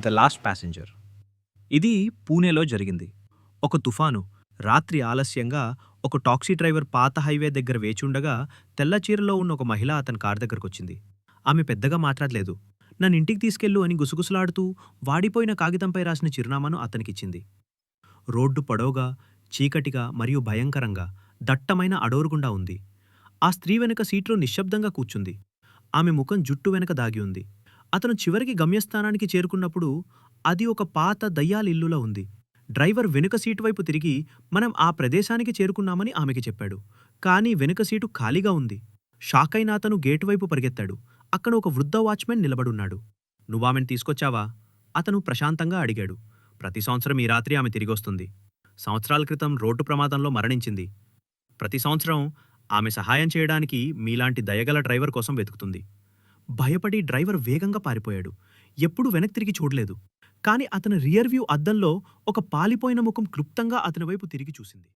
The last passenger. ఇది పూణేలో జరిగింది. ఒక తుఫాను. రాత్రి ఆలస్యంగా ఒక టాక్సీ డ్రైవర్ పాత హైవే దగ్గర వేచుండగా తెల్లచీరలో ఉన్న ఒక మహిళ అతని కారు దగ్గరకొచ్చింది. ఆమె పెద్దగా మాట్లాడలేదు. నన్ను ఇంటికి తీసుకెళ్ళు అని గుసగుసలాడుతూ వాడిపోయిన కాగితంపై రాసిన చిరునామాను అతనికిచ్చింది. రోడ్డు పొడవుగా చీకటిగా మరియు భయంకరంగా దట్టమైన అడోరుగుండా ఉంది. ఆ స్త్రీ వెనక సీట్లో నిశ్శబ్దంగా కూర్చుంది. ఆమె ముఖం జుట్టు వెనక దాగి ఉంది. అతను చివరికి గమ్యస్థానానికి చేరుకున్నప్పుడు అది ఒక పాత దయ్యాలిల్లులా ఉంది. డ్రైవర్ వెనుక సీటు వైపు తిరిగి మనం ఆ ప్రదేశానికి చేరుకున్నామని ఆమెకి చెప్పాడు. కానీ వెనుక సీటు ఖాళీగా ఉంది. షాక్ అయిన అతను గేటు వైపు పరిగెత్తాడు. అక్కడ ఒక వృద్ధ వాచ్మెన్ నిలబడున్నాడు. నువ్వామెను తీసుకొచ్చావా? అతను ప్రశాంతంగా అడిగాడు. ప్రతి సంవత్సరం ఈ రాత్రి ఆమె తిరిగొస్తుంది సంవత్సరాల క్రితం రోడ్డు ప్రమాదంలో మరణించింది. ప్రతి సంవత్సరం ఆమె సహాయం చేయడానికి మీలాంటి దయగల డ్రైవర్ కోసం వెతుకుతుంది. భయపడి డ్రైవర్ వేగంగా పారిపోయాడు. ఎప్పుడూ వెనక్కి తిరిగి చూడలేదు. కాని అతని రియర్వ్యూ అద్దంలో ఒక పాలిపోయిన ముఖం క్లుప్తంగా అతని వైపు తిరిగి చూసింది.